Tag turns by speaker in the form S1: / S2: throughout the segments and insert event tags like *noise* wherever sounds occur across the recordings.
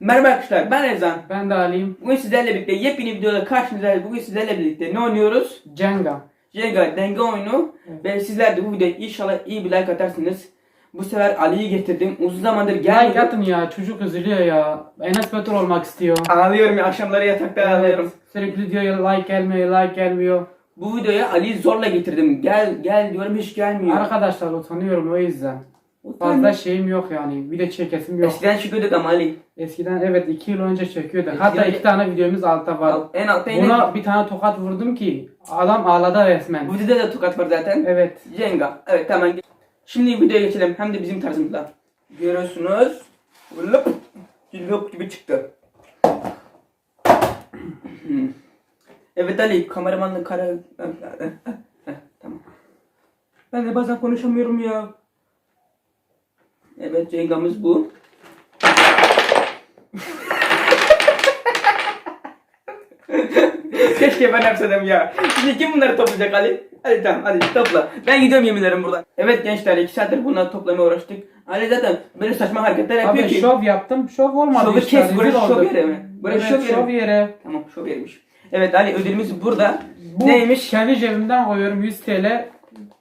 S1: Merhaba arkadaşlar ben Rezan.
S2: Ben de alayım.
S1: Bugün sizlerle birlikte yepyeni videoda karşınızdayız. Bugün sizlerle birlikte ne oynuyoruz?
S2: Jenga.
S1: Jenga denge oyunu.
S2: Evet.
S1: Ve sizler de bu videoya inşallah iyi bir like atarsınız. Bu sefer Ali'yi getirdim. Uzun zamandır
S2: Like
S1: gelmedi.
S2: atın ya çocuk üzülüyor ya. Enes Batur olmak istiyor.
S1: Ağlıyorum ya akşamları yatakta ağlıyorum.
S2: Sürekli diyor ya like gelmiyor like gelmiyor.
S1: Bu videoya Ali'yi zorla getirdim. Gel gel diyorum hiç gelmiyor.
S2: Arkadaşlar utanıyorum o yüzden. Fazla şeyim yok yani. Bir de çekesim yok.
S1: Eskiden çıkıyorduk ama Ali.
S2: Eskiden evet 2 yıl önce çekiyorduk.
S1: Eskiden-
S2: Hatta iki tane videomuz altta var.
S1: En altta yine.
S2: Buna bir tane tokat vurdum ki adam ağladı resmen.
S1: Bu videoda da tokat var zaten.
S2: Evet.
S1: Jenga. Evet tamam. Şimdi videoya geçelim. Hem de bizim tarzımızda. Görüyorsunuz. Lıp. Cillop gibi çıktı. *clears throat* Evet Ali kameramanla kara... Tamam. Ben de bazen konuşamıyorum ya. Evet Jenga'mız bu. *laughs* Keşke ben yapsaydım ya. Şimdi kim bunları toplayacak Ali? Hadi tamam hadi topla. Ben gidiyorum yeminlerim buradan. Evet gençler iki saattir bunları toplamaya uğraştık. Ali zaten böyle saçma hareketler yapıyor
S2: Abi
S1: ki.
S2: şov yaptım. Şov olmadı
S1: Şovu
S2: işte.
S1: kes,
S2: rezil
S1: burası şov
S2: olduk.
S1: yeri mi? Burası
S2: Evet,
S1: şov yeri
S2: şov
S1: mi?
S2: yeri.
S1: Tamam şov yermiş. Evet Ali ödülümüz burada.
S2: Bu
S1: Neymiş?
S2: kendi cebimden koyuyorum 100 TL.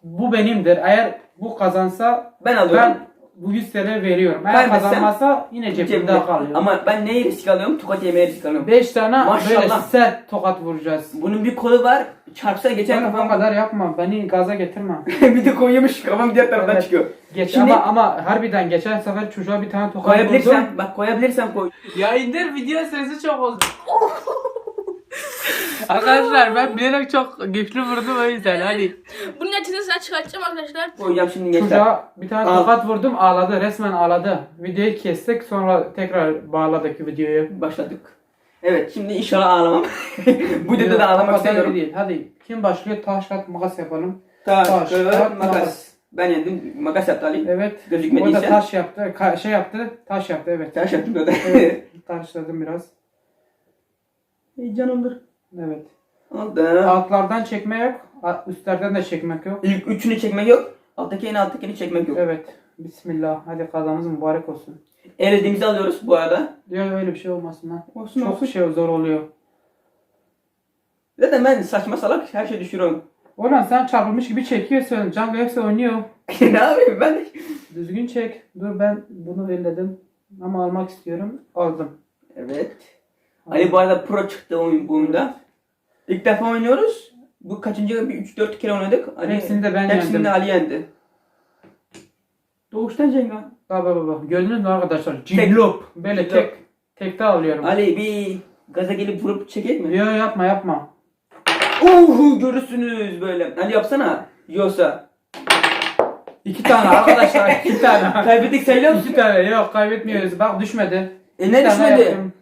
S2: Bu benimdir. Eğer bu kazansa
S1: Ben alıyorum.
S2: ben bu 100 TL veriyorum. Eğer
S1: Kaybetsem-
S2: kazanmazsa yine cebimde kalıyor.
S1: Ama ben neyi risk alıyorum? Tokat yemeye risk alıyorum.
S2: 5 tane
S1: Maşallah.
S2: böyle sert tokat vuracağız.
S1: Bunun bir kolu var. Çarpsa geçen
S2: o
S1: kafam.
S2: kadar yapma. Beni gaza getirme. *laughs*
S1: bir de koyuyormuş kafam diğer taraftan
S2: Evet.
S1: çıkıyor.
S2: Geç
S1: Şimdi-
S2: ama ama harbiden geçen sefer çocuğa bir tane tokat vurdum.
S1: Koyabilirsem, bak koyabilirsem koy.
S2: Ya indir video sesi çok oldu. *laughs* Arkadaşlar ben bilerek çok güçlü vurdum o yüzden hadi.
S3: Bunun neticesini size çıkartacağım arkadaşlar.
S1: Koyacağım şimdi gençler.
S2: Çocuğa bir tane
S1: Al.
S2: tokat vurdum ağladı resmen ağladı. Videoyu kestik sonra tekrar bağladık videoyu.
S1: Başladık. Evet şimdi inşallah ağlamam. *laughs* Bu
S2: Yok, o
S1: ağlamak
S2: kadar
S1: istemiyorum.
S2: değil. Hadi kim başlıyor taş kağıt makas yapalım.
S1: Taş,
S2: Taş,
S1: kağıt,
S2: kağıt,
S1: makas.
S2: makas.
S1: Ben yendim. Makas yaptı Ali.
S2: Evet. O da taş yaptı. Ka- şey yaptı. Taş yaptı evet.
S1: Taş yaptım da.
S2: Evet. *laughs* Karıştırdım biraz.
S1: Heyecanımdır.
S2: Evet.
S1: Aldım.
S2: Altlardan çekme yok. a- Üstlerden de çekmek yok.
S1: İlk üçünü çekmek yok. Alttaki en alttakini çekmek yok.
S2: Evet. Bismillah. Hadi kazamız mübarek olsun.
S1: Elediğimizi alıyoruz bu arada.
S2: Diyor öyle bir şey olmasın lan.
S1: Olsun
S2: Çok
S1: olsun.
S2: şey zor oluyor.
S1: Zaten ben saçma salak her şey düşürüyorum.
S2: Ulan sen çarpılmış gibi çekiyorsun. Django hepsi oynuyor. *laughs*
S1: ne yapayım ben de.
S2: Düzgün çek. Dur ben bunu elledim. Ama almak istiyorum. Aldım.
S1: Evet. Ali bu arada pro çıktı oyun, bu oyunda. İlk defa oynuyoruz. Bu kaçıncı? Bir 3-4 kere oynadık. Ali,
S2: Hepsini de ben
S1: Hepsini
S2: yendim.
S1: de Ali yendi. Doğuştan Cenga.
S2: Baba baba. Gördünüz mü arkadaşlar? Cillop. Böyle
S1: Cillop.
S2: tek. Tekte alıyorum.
S1: Ali bir gaza gelip vurup çekek mi?
S2: Yo yapma yapma.
S1: Uhu görürsünüz böyle. Ali yapsana. Yiyorsa.
S2: İki tane arkadaşlar. *laughs* iki tane.
S1: Kaybettik sayılıyor musun?
S2: İki tane. Yok kaybetmiyoruz. Bak düşmedi.
S1: E ne
S2: İki tane
S1: düşmedi?
S2: yaptım.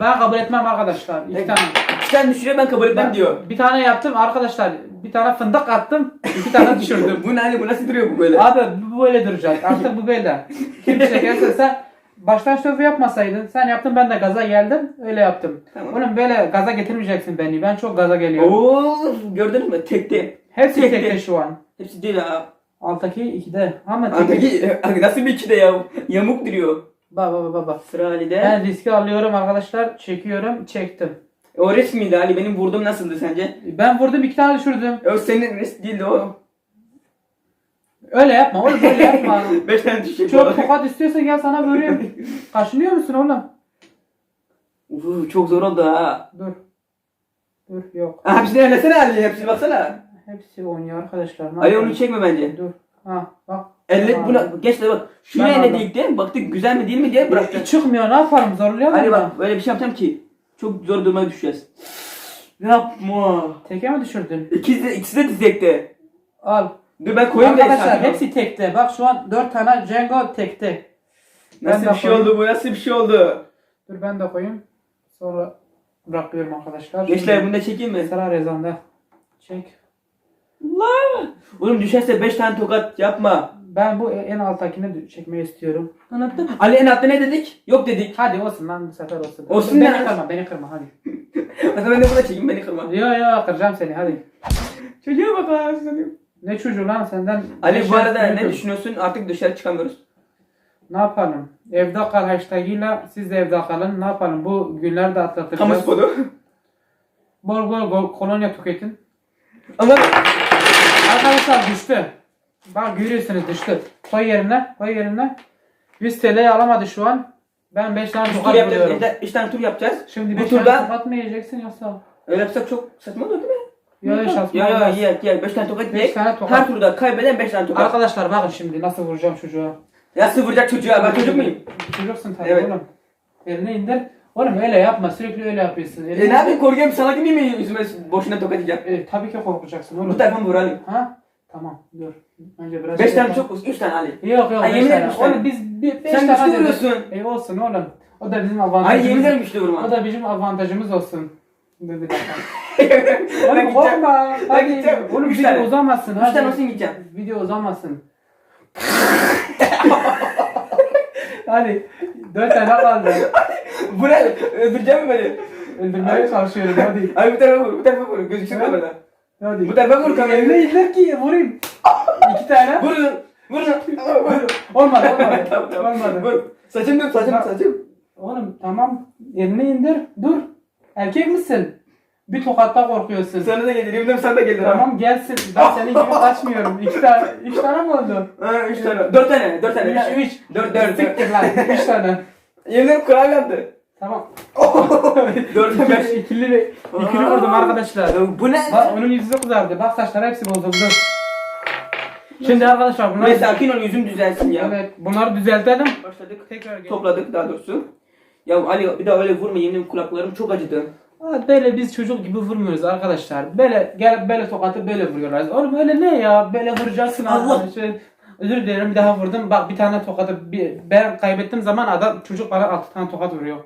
S2: Ben kabul etmem arkadaşlar. İki tane.
S1: Sen düşürüyor ben kabul etmem
S2: Ben
S1: diyor.
S2: Bir tane yaptım arkadaşlar. Bir tane fındık attım. iki tane düşürdüm. *laughs*
S1: bu ne Ali bu nasıl duruyor bu böyle?
S2: Abi bu böyle duracak. Artık bu böyle. Kim çekerse sen baştan şovu yapmasaydın. Sen yaptın ben de gaza geldim. Öyle yaptım.
S1: Tamam.
S2: Oğlum böyle gaza getirmeyeceksin beni. Ben çok gaza geliyorum.
S1: Oo gördünüz mü? Tekte.
S2: Hepsi
S1: tek-
S2: tekte
S1: tek.
S2: şu an.
S1: Hepsi değil ha.
S2: Alttaki ikide. Ama tek.
S1: Andaki *laughs* nasıl bir ikide ya? Yamuk duruyor.
S2: Baba baba baba.
S1: Sıra Ali'de.
S2: Ben riski alıyorum arkadaşlar. Çekiyorum. Çektim.
S1: O risk miydi Ali? Benim vurduğum nasıldı sence?
S2: Ben vurdum iki tane düşürdüm.
S1: O senin risk değildi o.
S2: Öyle yapma oğlum böyle yapma. *laughs*
S1: 5 tane düşecek.
S2: çok tokat istiyorsan gel sana vurayım. Kaşınıyor musun oğlum?
S1: Uf, çok zor oldu ha.
S2: Dur. Dur yok.
S1: Ha, Hepsini elesene Ali. Hepsini baksana.
S2: Hepsi oynuyor arkadaşlar. Ne
S1: Ali onu çekme bence.
S2: Dur. Ha bak.
S1: Elle buna geç de bak. Şuraya ne dedik de baktık güzel mi değil mi diye
S2: Bırak.
S1: bırakacağız.
S2: Çıkmıyor ne yapalım zorluyor mu?
S1: Ali bak böyle bir şey yapacağım ki çok zor duruma düşeceğiz. Yapma.
S2: Teke mi düşürdün?
S1: İkisi de, ikisi de dizekte.
S2: Al.
S1: Dur ben koyayım da
S2: Arkadaşlar hepsi tekte. Bak şu an 4 tane Django tekte.
S1: Nasıl
S2: Ben de
S1: bir şey
S2: koyayım.
S1: oldu bu? Nasıl bir şey oldu?
S2: Dur ben de koyayım. Sonra bırakıyorum arkadaşlar.
S1: Gençler bunu da çekeyim mi?
S2: Sıra Rezan'da. Çek.
S1: Allah! Oğlum düşerse 5 tane tokat yapma.
S2: Ben bu en alttakini çekmeyi istiyorum.
S1: Anlattım. Ali en altta ne dedik? Yok dedik.
S2: Hadi olsun lan bu sefer olsun.
S1: Olsun
S2: beni
S1: ne?
S2: kırma beni kırma hadi. *laughs*
S1: O zaman ben de buna çekeyim beni kırma.
S2: Yo yo kıracağım seni hadi.
S1: Çocuğa bak anasını.
S2: Ne çocuğu lan senden.
S1: Ali bu
S2: yaş
S1: arada ne düşünüyorsun? Artık dışarı çıkamıyoruz.
S2: Ne yapalım? Evde kal hashtagıyla siz de evde kalın. Ne yapalım? Bu günleri de
S1: Kamu
S2: atlatacağız.
S1: spotu.
S2: Bol bol bol kolonya tüketin.
S1: Ama
S2: Arkadaşlar düştü. Bak görüyorsunuz düştü. Koy yerine. Koy yerine. 100 TL'yi alamadı şu an. Ben 5 tane
S1: tur
S2: tokat
S1: yapacağız.
S2: buluyorum.
S1: Tane tur yapacağız.
S2: Şimdi
S1: Bu
S2: 5 tane
S1: turda
S2: tokat mı yiyeceksin yoksa?
S1: öyle yapsak çok saçma olur değil mi?
S2: Yok şanslı
S1: Ya ya
S2: olmaz.
S1: ye ye. Beş tane tokat
S2: Beş
S1: ye.
S2: tane tokat.
S1: Her turda kaybeden beş tane tokat.
S2: Arkadaşlar bakın şimdi nasıl vuracağım çocuğa.
S1: Ya sıfıracak çocuğa ben çocuk muyum?
S2: Çocuksun tabii
S1: Evet.
S2: oğlum. Eline indir. Oğlum öyle yapma sürekli öyle yapıyorsun.
S1: E ne yapayım korkuyorum salak mıyım ya yüzüme boşuna tokat yiyeceğim.
S2: E, tabii ki korkacaksın oğlum.
S1: Bu tarafa vuralım.
S2: Ha? Tamam dur. Önce biraz
S1: Beş
S2: şey
S1: tane
S2: yapalım.
S1: çok olsun. Üç tane Ali.
S2: Yok yok
S1: Ay,
S2: beş
S1: yemin
S2: tane.
S1: ederim tane.
S2: Oğlum biz bir, beş
S1: Sen
S2: tane
S1: güçlü
S2: dedik.
S1: vuruyorsun.
S2: E olsun oğlum. O da bizim
S1: Ay
S2: avantajımız.
S1: yemin ederim güçlü vurma.
S2: O da bizim avantajımız olsun. Dedi bakalım. *laughs*
S1: ben
S2: Oğlum
S1: gideceğim.
S2: korkma. Hadi.
S1: gideceğim.
S2: Oğlum
S1: Üç
S2: video
S1: tane.
S2: uzamasın.
S1: Üç
S2: hadi.
S1: tane olsun gideceğim.
S2: Video uzamasın. *laughs* hadi. Dört tane kaldı.
S1: Bu ne? Öldüreceğim mi beni?
S2: Öldürmeye çalışıyorum hadi.
S1: Ay bu tarafa vur. Bu tarafa vur. Gözüksün
S2: Evet.
S1: kamerada.
S2: Hadi.
S1: Bu tarafa vur kamerayı.
S2: Eline indir ki vurayım. İki tane.
S1: Vurun. Vurun. *laughs*
S2: Olmadı olmadı. *laughs*
S1: Tamam, tamam.
S2: olmadı.
S1: Vur. Saçım dur saçım saçım.
S2: Oğlum tamam. Elini indir. Dur. Erkek misin? Bir tokatta korkuyorsun.
S1: Sana da gelir. Yemin sana da gelir.
S2: Tamam gelsin. Ben *laughs* senin gibi kaçmıyorum. İki tane, üç tane mi oldu?
S1: Ha, üç tane. Dört tane. Dört tane.
S2: Üç, üç.
S1: Dört, dört.
S2: Siktir lan. Üç tane.
S1: Yemin kural yaptı.
S2: Tamam. *laughs*
S1: Dört, beş.
S2: ikili, ikili vurdum arkadaşlar.
S1: Bu ne?
S2: Bak onun yüzü kızardı. Bak saçları hepsi bozuldu. Şimdi arkadaşlar bunlar...
S1: Ne sakin ol yüzüm düzelsin ya.
S2: Evet. Bunları düzeltelim.
S1: Başladık.
S2: Tekrar gel.
S1: Topladık daha doğrusu. Ya Ali bir daha öyle vurma yemin ederim kulaklarım çok acıdı.
S2: Aa, Böyle biz çocuk gibi vurmuyoruz arkadaşlar. Böyle gel böyle tokatı böyle vuruyorlar. Oğlum öyle ne ya? Böyle vuracaksın
S1: Allah!
S2: Şöyle, özür dilerim bir daha vurdum. Bak bir tane tokatı bir, ben kaybettiğim zaman adam çocuk bana altı tane tokat vuruyor.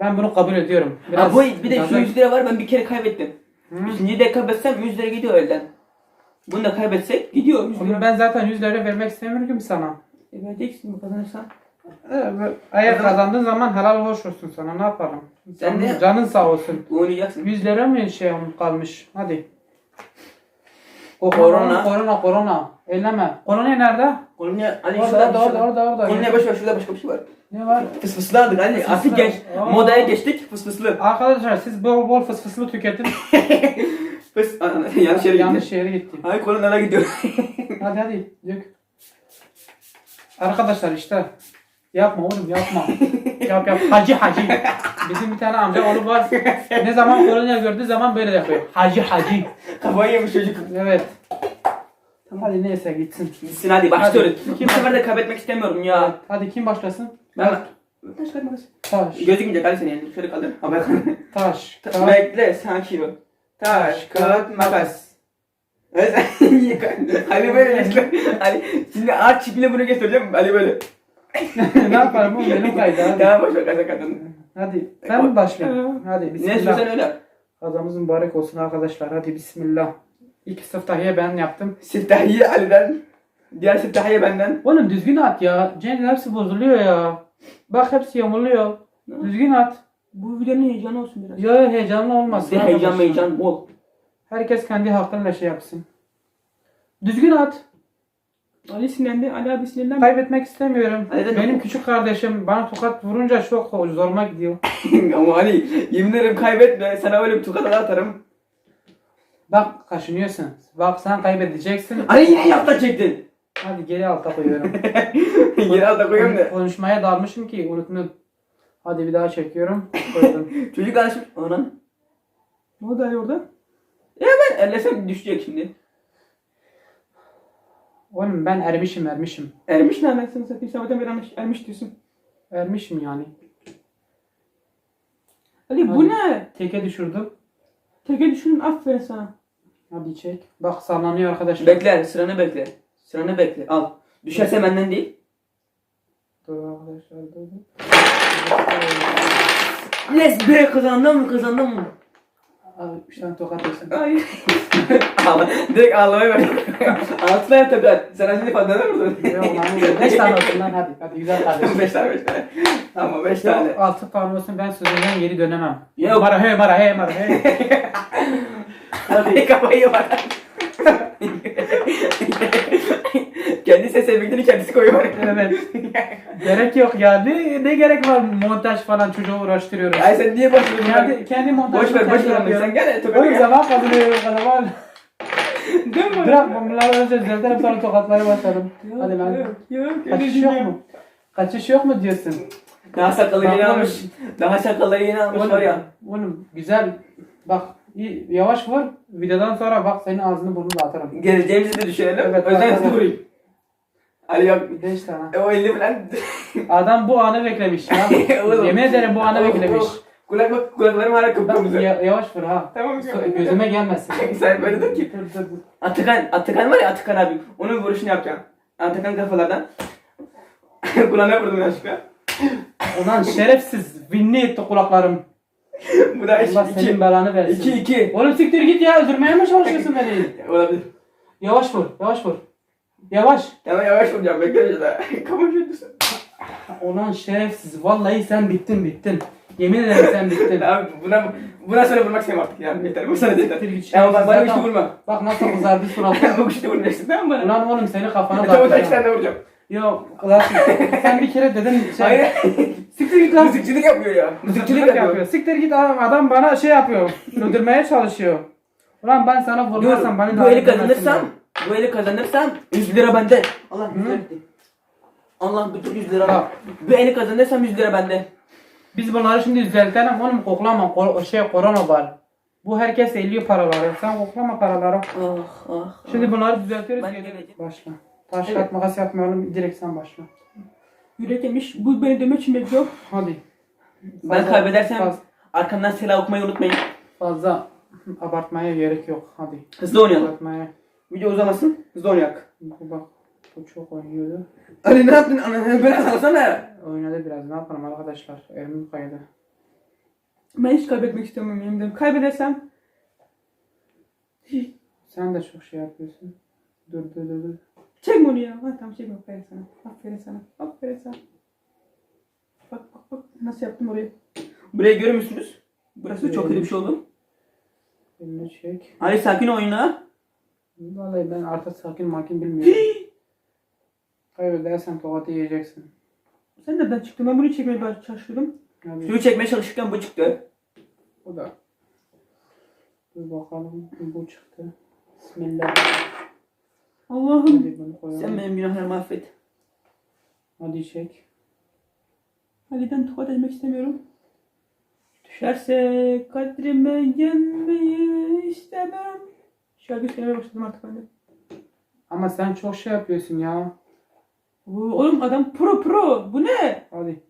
S2: Ben bunu kabul ediyorum.
S1: Ha, bu bir de şu
S2: gaza-
S1: 100 lira var ben bir kere kaybettim.
S2: Hı.
S1: İkinciyi de kaybetsem 100 lira gidiyor elden. Bunu da kaybetsek gidiyor 100
S2: Oğlum
S1: lira.
S2: ben zaten 100 lira vermek istemiyorum ki sana.
S1: E, vereceksin bu kazanırsan.
S2: Evet, eğer kazandığın zaman helal hoş olsun sana ne yapalım.
S1: Sen
S2: Canın-
S1: de-
S2: Canın sağ olsun.
S1: Oynayacaksın.
S2: 100 lira mı şey kalmış? Hadi. O
S1: Korona.
S2: Korona korona. Elleme. Korona nerede?
S1: Kolonya Ali
S2: Orada
S1: şurada
S2: orada orada orada. orada.
S1: Kolonya boş ver şurada başka bir şey var.
S2: Ne var?
S1: Fısfıslı aldık Ali.
S2: Fısfıslı.
S1: Artık genç.
S2: Aa.
S1: Modaya geçtik fısfıslı.
S2: Arkadaşlar siz bol bol *laughs* fıs fıslı tüketin.
S1: Fıs. Yanlış yere
S2: Yanlış
S1: gitti.
S2: yere gitti.
S1: Hayır kolonlara gidiyor. *laughs*
S2: Hadi hadi dök. Arkadaşlar işte. Yapma oğlum yapma. *laughs* yap yap. Hacı hacı. Bizim bir tane amca oğlu var. Ne zaman kolonya gördüğü zaman böyle yapıyor. Hacı hacı.
S1: Kafayı yemiş çocuk.
S2: Evet. Hadi neyse gitsin.
S1: Gitsin hadi başlıyoruz.
S2: Hadi.
S1: Kim sefer de kaybetmek istemiyorum ya.
S2: Hadi kim başlasın?
S1: Ben Taş kağıt makas.
S2: Taş.
S1: Gözükmeyecek Ali seni yani. Şöyle kaldır. Haber kaldır.
S2: Taş. *laughs*
S1: Ta-
S2: Taş.
S1: Bekle sakin ol. Taş, kağıt, makas. Evet, *laughs* Ali böyle geçti. Ali, şimdi ağaç çipiyle bunu göstereceğim. Ali böyle. *laughs*
S2: ne yapalım oğlum benim kaydı hadi.
S1: Tamam boş ver kaza kadın.
S2: Hadi sen mi başlayayım? Hadi
S1: Ne
S2: bismillah.
S1: istiyorsan öyle.
S2: Kazamız mübarek olsun arkadaşlar. Hadi bismillah. İlk sıftahiye ben yaptım.
S1: Siftahiye Ali'den. Diğer siftahiye benden.
S2: Oğlum düzgün at ya. Cengiz hepsi bozuluyor ya. Bak hepsi yamuluyor. Düzgün at.
S1: Bu videonun heyecanı olsun biraz.
S2: Ya heyecanlı olmasın.
S1: Bir heyecan heyecan bol.
S2: Herkes kendi hakkıyla şey yapsın. Düzgün at.
S1: Ali sinirlendi. Ali abi sinirlendi.
S2: Kaybetmek istemiyorum.
S1: Hadi de-
S2: Benim küçük kardeşim bana tokat vurunca çok zoruma gidiyor. *laughs*
S1: Ama Ali yemin ederim kaybetme. Sana öyle bir tokat atarım.
S2: Bak kaşınıyorsun. Bak sen kaybedeceksin.
S1: Ali yine yapta çektin.
S2: Hadi geri alta koyuyorum. *laughs*
S1: Yine alta koyuyorum da.
S2: Konuşmaya dalmışım ki unuttum. Hadi bir daha çekiyorum. Koydum. *laughs*
S1: Çocuk alışmış. Anan. Ne oldu Ali orada? Ya ben ellesem düşecek şimdi.
S2: Oğlum ben ermişim ermişim.
S1: Ermiş ne anasını satayım. Sabahtan beri ermiş, ermiş diyorsun.
S2: Ermişim yani.
S1: Ali bu ne?
S2: Teke düşürdüm.
S1: Teke düşünün aferin sana.
S2: Hadi çek. Bak sallanıyor arkadaşlar.
S1: Bekle sıranı bekle. Sıranı bekle. Al. Düşerse benden değil.
S2: Dur arkadaşlar dur.
S1: Yes be kazandım mı kazandım mı?
S2: Abi üç tane tokat yesin.
S1: Ay. Ağla. Direkt ağlamaya bak. Altı tane tokat. Sen şimdi fazla ne vurdun?
S2: Yok lan beş tane olsun lan hadi. Hadi güzel kardeşim. *laughs*
S1: beş tane beş tane. Ama beş tane.
S2: Yok, altı tane olsun ben sözümden geri dönemem.
S1: Yok.
S2: Mara hey mara hey mara hey. *laughs*
S1: Hadi kafayı bak. Kendi ses efektini kendisi koyuyor.
S2: Evet. gerek yok ya. Ne, ne gerek var montaj falan çocuğu uğraştırıyoruz.
S1: Ay sen niye boş ver?
S2: Kendi, kendi montajını
S1: Boş ver boş ver. Sen gel. Tokat'a
S2: Oğlum zaman kazanıyor o kadar var.
S1: Değil mi?
S2: Bırak bunları önce düzeltelim sonra tokatlara başlayalım. Hadi lan.
S1: Yok yok.
S2: Kaçış yok mu? Kaçış yok mu diyorsun?
S1: Daha sakalları yeni almış. Daha sakalları yeni almış var ya.
S2: Oğlum güzel. Bak yavaş vur. Videodan sonra bak senin ağzını burnunu atarım.
S1: Geleceğimizi de düşünelim.
S2: Evet, bak.
S1: vurayım. Ali yok.
S2: İşte ha.
S1: E, o elini falan.
S2: Adam bu anı beklemiş ya. *laughs* Yemin ederim bu anı beklemiş.
S1: Kulak bak kulaklarım hala kıpkırmızı.
S2: ya- yavaş vur ha.
S1: Tamam.
S2: So- Gözüme gelmesin. *laughs*
S1: Sen böyle dur ki.
S2: Dur dur dur.
S1: Atakan, Atakan var ya Atakan abi. Onun vuruşunu yapacağım. Atakan kafalardan. *laughs* Kulağına vurdum yanlışlıkla.
S2: Ulan şerefsiz. Vinni etti kulaklarım.
S1: Bu da
S2: Allah
S1: iki.
S2: senin belanı versin.
S1: İki iki.
S2: Oğlum siktir git ya öldürmeye mi çalışıyorsun beni?
S1: Olabilir.
S2: Yavaş vur, yavaş vur. Yavaş.
S1: Tamam yavaş vuracağım. Bekle bir daha. *laughs* Kafam şöyle
S2: Ulan şerefsiz. Vallahi sen bittin bittin. Yemin ederim sen bittin. *laughs*
S1: Abi buna buna sonra vurmak istemiyorum artık yani. Yeter. Bu sana yeter.
S2: Siktir git
S1: Tamam bak bana
S2: şerefsiz
S1: güçlü
S2: adam.
S1: vurma.
S2: Bak nasıl kızardı suratı. *laughs*
S1: Bu güçlü vurmayacaksın tamam mı bana?
S2: Ulan oğlum seni kafana
S1: Tamam tamam iki
S2: dağıtacağım.
S1: tane vuracağım.
S2: Yok ulan sen bir kere dedin şey.
S1: Hayır.
S2: Siktir git lan.
S1: Müzikçilik yapıyor ya. Müzikçilik yapıyor.
S2: Siktir git adam, adam bana şey yapıyor. Öldürmeye çalışıyor. Ulan ben sana vurmazsam beni
S1: bu
S2: daha
S1: eli
S2: öldürmezsin
S1: kazanırsam, bu eli kazanırsam 100 lira bende. Allah
S2: Hı?
S1: 100 lira gitti. Allah bütün 100 lira.
S2: Bak.
S1: Bu eli kazanırsam 100 lira bende.
S2: Biz bunları şimdi düzeltelim. Oğlum koklama. Ko- şey korona var. Bu herkes eliyor paraları. Sen koklama paraları.
S1: Ah ah.
S2: Şimdi bunları düzeltiyoruz.
S1: Ben geleceğim.
S2: Başla. Taş
S1: Evet.
S2: makas yapmayalım. Direkt sen başla.
S1: Yürek yemiş. Bu beni demek için bekliyor.
S2: Hadi.
S1: Ben
S2: Fazla-
S1: kaybedersem
S2: faz-
S1: arkamdan silah okumayı unutmayın.
S2: Fazla abartmaya gerek yok. Hadi.
S1: Hızlı oynayalım.
S2: Abartmaya.
S1: Video uzamasın. Hızlı oynayak.
S2: Bak. Bu çok oynuyordu.
S1: Ali ne yaptın? Ana böyle salsana.
S2: Oynadı biraz. Ne yapalım arkadaşlar? Elim kaydı.
S1: Ben hiç kaybetmek istemiyorum yemin. Kaybedersem
S2: Sen de çok şey yapıyorsun. Dur dur dur dur.
S1: çekme onu ya. Ha, tamam çekme. Aferin sana. Aferin sana. Aferin sana. Bak bak bak. Nasıl yaptım orayı. Burayı görüyor musunuz? Burası çok kötü bir şey oldu.
S2: Elini çek.
S1: Ali sakin oyna.
S2: Vallahi ben artık sakin makin bilmiyorum. Kaybedersen tokatı yiyeceksin.
S1: Sen nereden çıktın? Ben bunu çekmeye çalışıyordum.
S2: Hadi.
S1: Şunu çekmeye çalışırken bu çıktı.
S2: Bu da. Dur bakalım. Bu çıktı. Bismillah.
S1: Allah'ım.
S2: Hadi bunu koyalım.
S1: Sen benim günahlarımı affet.
S2: Hadi çek.
S1: Ali'den tokat etmek istemiyorum. Düşerse kadrime gelmeyi istemem. Şarkı söylemeye başladım artık ben de.
S2: Ama sen çok şey yapıyorsun ya.
S1: Oo, Oğlum adam pro pro. Bu ne?
S2: Hadi.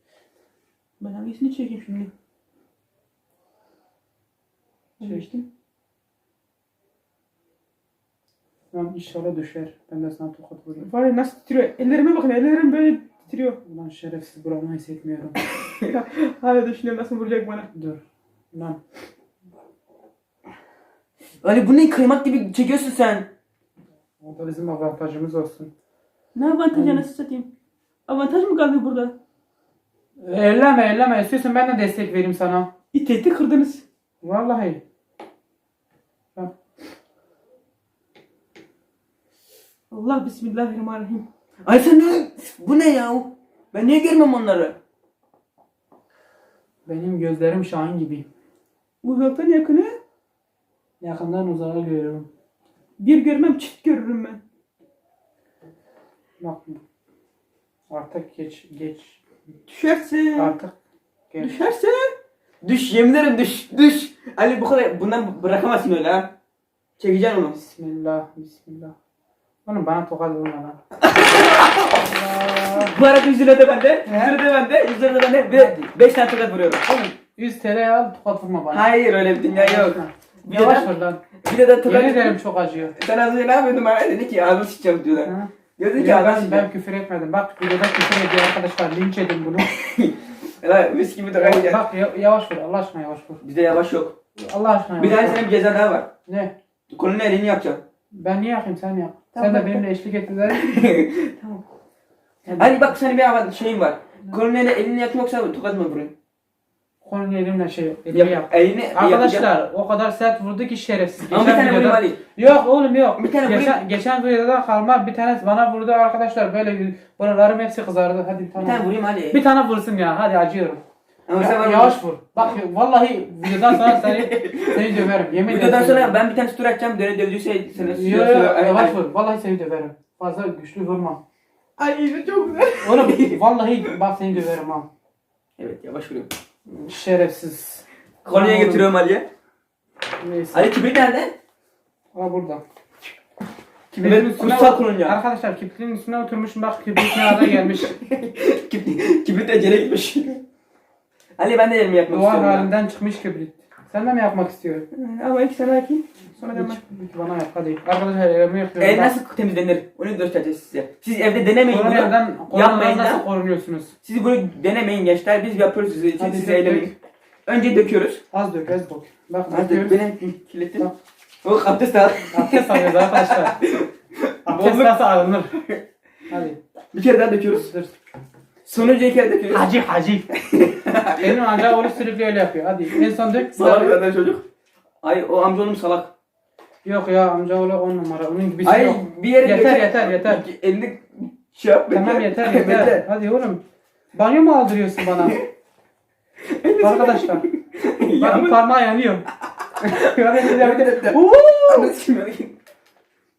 S1: Ben hangisini çekeyim şimdi?
S2: Çek.
S1: Çektim.
S2: Lan inşallah düşer. Ben de sana tokat vurayım.
S1: Var ya nasıl titriyor. Ellerime bakın ellerim böyle titriyor.
S2: Ulan şerefsiz buramı hissetmiyorum. *laughs*
S1: Hala düşünüyorum nasıl vuracak bana.
S2: Dur. Lan.
S1: Ali bu ne kıymak gibi çekiyorsun sen.
S2: O da bizim avantajımız olsun.
S1: Ne avantajı nasıl satayım? Avantaj mı kaldı burada?
S2: Elleme elleme. İstiyorsan ben de destek vereyim sana.
S1: İteti kırdınız.
S2: Vallahi. Bak.
S1: Allah bismillahirrahmanirrahim. Ay sen ne? Bu ne ya? Ben niye görmem onları?
S2: Benim gözlerim Şahin gibi.
S1: Uzaktan yakını
S2: Yakından uzağa görüyorum.
S1: bir görmem çift görürüm ben.
S2: Bak. Artık geç geç.
S1: Düşerse.
S2: Artık geç.
S1: Düşerse. Düş yemin ederim düş düş. Ali bu kadar bundan bırakamazsın öyle ha. Çekeceksin onu.
S2: Bismillah. Bismillah. Oğlum bana tokat vurma lan.
S1: Bu arada 100 lira da bende. 100
S2: He?
S1: lira da bende. 100 lira da bende. Ve 5 tane tokat vuruyorum.
S2: Oğlum 100 TL al tokat vurma bana.
S1: Hayır öyle bir dünya yok. Bir
S2: Yavaş
S1: de-
S2: vur lan.
S1: Bir de de tokat.
S2: Yemin ederim çok acıyor.
S1: Sen az önce ne yapıyordun bana? Dedi ki ağzını sıçacağım diyorlar.
S2: Ha?
S1: Diyordu ki
S2: Ya
S1: ağzını
S2: ben,
S1: sıçacağım.
S2: ben küfür etmedim. Bak videoda küfür ediyor arkadaşlar. Linç edin bunu. *laughs*
S1: Ela mis gibi tokat yiyeceğim.
S2: Bak ya- yavaş vur. Allah aşkına yavaş vur.
S1: Bizde yavaş yok.
S2: Allah aşkına
S1: Bir
S2: yavaş
S1: tane
S2: vur.
S1: senin bir ceza daha var.
S2: Ne?
S1: Kolunun elini yapacağım.
S2: Ben niye yapayım sen yap.
S1: Tamam,
S2: sen de benimle eşlik et güzel. *laughs*
S1: tamam. Hadi bak senin bir hava şeyin var. Kolunun elini, elini yakın yoksa tokat mı vurayım?
S2: Kolonya elimle şey elimi
S1: Yap,
S2: yap.
S1: elini yapacağım.
S2: Arkadaşlar o kadar sert vurdu ki şerefsiz.
S1: Ama bir tane vurayım Ali.
S2: Yok oğlum yok.
S1: Bir tane
S2: geçen, geçen videoda kalma bir tanesi bana vurdu arkadaşlar böyle buralarım hepsi kızardı. Hadi bir
S1: Bir
S2: tane.
S1: vurayım Ali.
S2: Bir tane vursun ya hadi acıyorum.
S1: Ama
S2: Ya-
S1: sen
S2: yavaş vur. Bak vallahi videodan sonra seni seni döverim. Yemin ederim.
S1: Videodan sonra ben bir tane story atacağım. Döne dövdüyse seni
S2: Yo, yo, yavaş vur. Vallahi seni döverim. Fazla güçlü vurma.
S1: Ay çok güzel.
S2: Oğlum vallahi bak seni döverim ha.
S1: Evet yavaş vuruyorum.
S2: Şerefsiz. Oğlum.
S1: getiriyorum Ali'ye.
S2: Neyse.
S1: Ali kibrit nerede?
S2: Ha burada.
S1: Evet, kutsal kolonya.
S2: Arkadaşlar kibritin üstüne oturmuşum bak kibrit ne hale gelmiş.
S1: Kibrit, kibrit ecele gitmiş. *laughs* Ali ben de elimi yakmak
S2: Duvar
S1: istiyorum. ya.
S2: halinden çıkmış kibrit. Sen de mi yapmak istiyorsun?
S1: Ama iki sana yakayım. Sonra devam.
S2: hiç bana yap hadi. Arkadaşlar elimi yapıyorum.
S1: El nasıl temizlenir? Onu göstereceğiz size. Siz evde denemeyin bunu.
S2: Koronadan,
S1: Yapmayın da.
S2: nasıl korunuyorsunuz?
S1: Siz bunu denemeyin gençler. Biz yapıyoruz size için.
S2: Hadi
S1: Siz
S2: dök,
S1: eylemeyin. Önce döküyoruz.
S2: Az dök az dök. Bak
S1: Hadi
S2: döküyoruz.
S1: benim kirlettim.
S2: Bak.
S1: Oh abdest al.
S2: Abdest alıyoruz arkadaşlar. *laughs* Abdest
S1: Bolluk.
S2: nasıl alınır? Hadi.
S1: Bir kere daha döküyoruz.
S2: Dur.
S1: Sonuncu iki kere döküyoruz.
S2: Hacı hacı. *laughs* Benim amca oğlu sürekli öyle yapıyor. Hadi en son dök.
S1: Salak zaten çocuk. Ay o amcanım salak.
S2: Yok ya amca oğlu on numara. Onun gibisi
S1: Ay
S2: yok.
S1: bir yere
S2: Yeter, yeter, yeter.
S1: Elini şey yap.
S2: Tamam yeter *laughs* yeter. Hadi oğlum. Banyo mu aldırıyorsun bana? Arkadaşlar. *laughs* Bak
S1: Yağmur.
S2: parmağı yanıyor. Hadi bir daha, bir!
S1: Oo! Anasını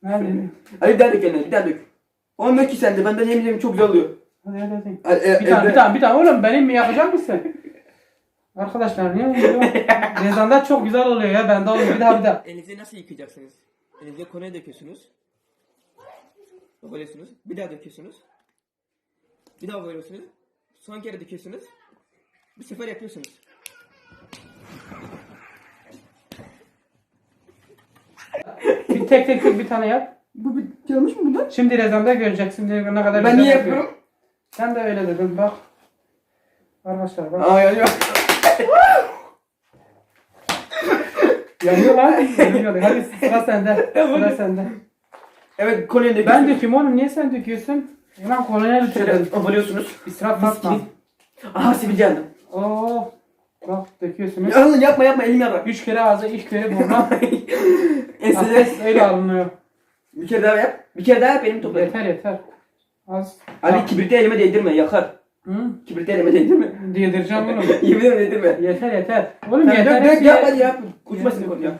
S2: Hadi
S1: Hadi bir daha dök eline bir daha dök. Onu dök ki sen de benden yemin ederim çok güzel oluyor.
S2: Hadi hadi. hadi.
S1: Hadi, e,
S2: Bir tane bir tane bir tane oğlum benim mi yapacak mısın? *laughs* Arkadaşlar niye oluyor? Rezanda çok güzel oluyor ya bende oluyor. Bir daha bir daha.
S1: Elinizi nasıl yıkayacaksınız? Elinize konuya döküyorsunuz. Böylesiniz. Bir daha döküyorsunuz. Bir daha böylesiniz. Son kere döküyorsunuz. Bir sefer yapıyorsunuz.
S2: Bir tek tek tek bir tane yap.
S1: Bu bir yanlış mı bunda?
S2: Şimdi rezanda göreceksin ne kadar
S1: Ben
S2: güzel
S1: niye
S2: yapıyor.
S1: yapıyorum?
S2: Sen de öyle dedin bak. Arkadaşlar bak.
S1: Aa yanıyor.
S2: Yanıyor lan. Yanıyor. Hadi sıra sende. Sıra sende.
S1: Evet konuya döküyorsunuz.
S2: Ben dökeyim oğlum niye sen döküyorsun? Kolonya
S1: Şöyle
S2: lütfen.
S1: abalıyorsunuz.
S2: İsraf
S1: gibi. Aha sivilce aldım.
S2: Oo. Bak döküyorsunuz.
S1: Oğlum yapma yapma elimi yapma.
S2: Üç kere ağza, üç kere burna.
S1: Ensede.
S2: Öyle alınıyor.
S1: Bir kere daha yap. Bir kere daha yap benim toplayayım.
S2: Yeter yeter. Az.
S1: Ali kibriti elime değdirme yakar.
S2: Hı?
S1: Kibriti elime değdirme.
S2: Yedireceğim *laughs* oğlum.
S1: Yemin ederim değdirme.
S2: yeter yeter. Oğlum
S1: Tamam,
S2: yeter.
S1: dök dök
S2: hepsi
S1: yap hadi yap. Uçmasın konu ya.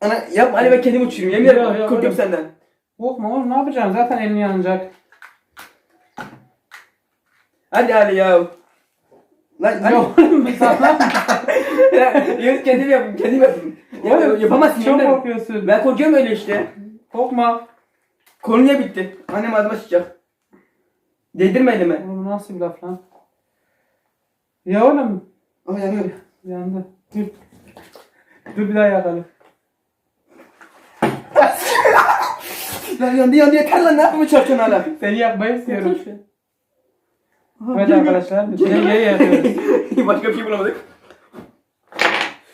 S1: Ana yapma Ali ben kendim uçurayım. Yemin
S2: Yok,
S1: ederim
S2: yok,
S1: korkuyorum
S2: oğlum.
S1: senden.
S2: Korkma oğlum ne yapacaksın? Zaten elin yanacak.
S1: Hadi Ali ya. Lan Ali.
S2: Yok oğlum sana. *laughs*
S1: Yok kendim yapayım kendim yapayım. Ya,
S2: Oğlum,
S1: yapamazsın
S2: Çok
S1: yemin ederim.
S2: korkuyorsun.
S1: Ben korkuyorum öyle işte.
S2: Korkma.
S1: Konuya bitti. Annem ağzıma sıçacak. Değdirme elime.
S2: Oğlum nasıl bir laf lan? Ya oğlum.
S1: Ay yanıyor.
S2: Yandı. Dur. Dur bir daha yakalım. *laughs*
S1: Lan yandı yandı yeter lan ne yapmaya çalışıyorsun hala?
S2: Seni yapmayı istiyorum. Evet arkadaşlar. geri yapıyoruz. *laughs*
S1: Başka bir şey bulamadık.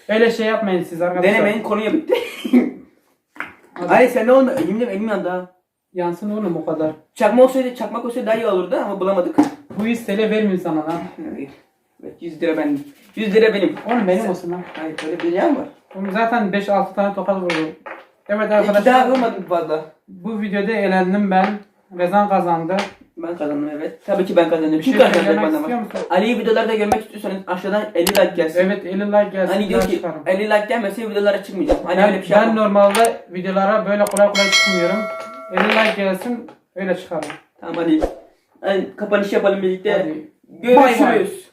S2: Öyle şey yapmayın siz arkadaşlar.
S1: Denemeyin konuya bitti. *laughs* Ali sen ne olma? Yemin ederim elim yandı ha.
S2: Yansın oğlum o kadar.
S1: Çakma olsaydı, çakmak olsaydı daha iyi olurdu ama bulamadık.
S2: Bu 100 TL vermiyor sana lan.
S1: Evet 100 lira benim. 100 lira benim.
S2: Oğlum benim olsun lan.
S1: Hayır böyle bir yan var.
S2: Oğlum zaten 5-6 tane tokat vurdu. Evet
S1: İki daha
S2: arkadaşlar.
S1: vurmadım fazla.
S2: Bu videoda elendim ben. Rezan kazandı.
S1: Ben kazandım evet. Tabii ki ben kazandım.
S2: Bir
S1: Kim
S2: şey
S1: bak.
S2: musun?
S1: Ali'yi videolarda görmek istiyorsanız aşağıdan 50 like gelsin.
S2: Evet 50 like gelsin.
S1: Hani diyor ki
S2: çıkarım.
S1: 50 like gelmese videolara çıkmayacağım. Hani
S2: Ben,
S1: öyle bir şey
S2: ben
S1: yapmam.
S2: normalde videolara böyle kolay kolay çıkmıyorum. 50 like gelsin öyle çıkarım.
S1: Tamam hadi. Hadi kapanış yapalım birlikte.
S2: Hadi.
S1: Görüşürüz.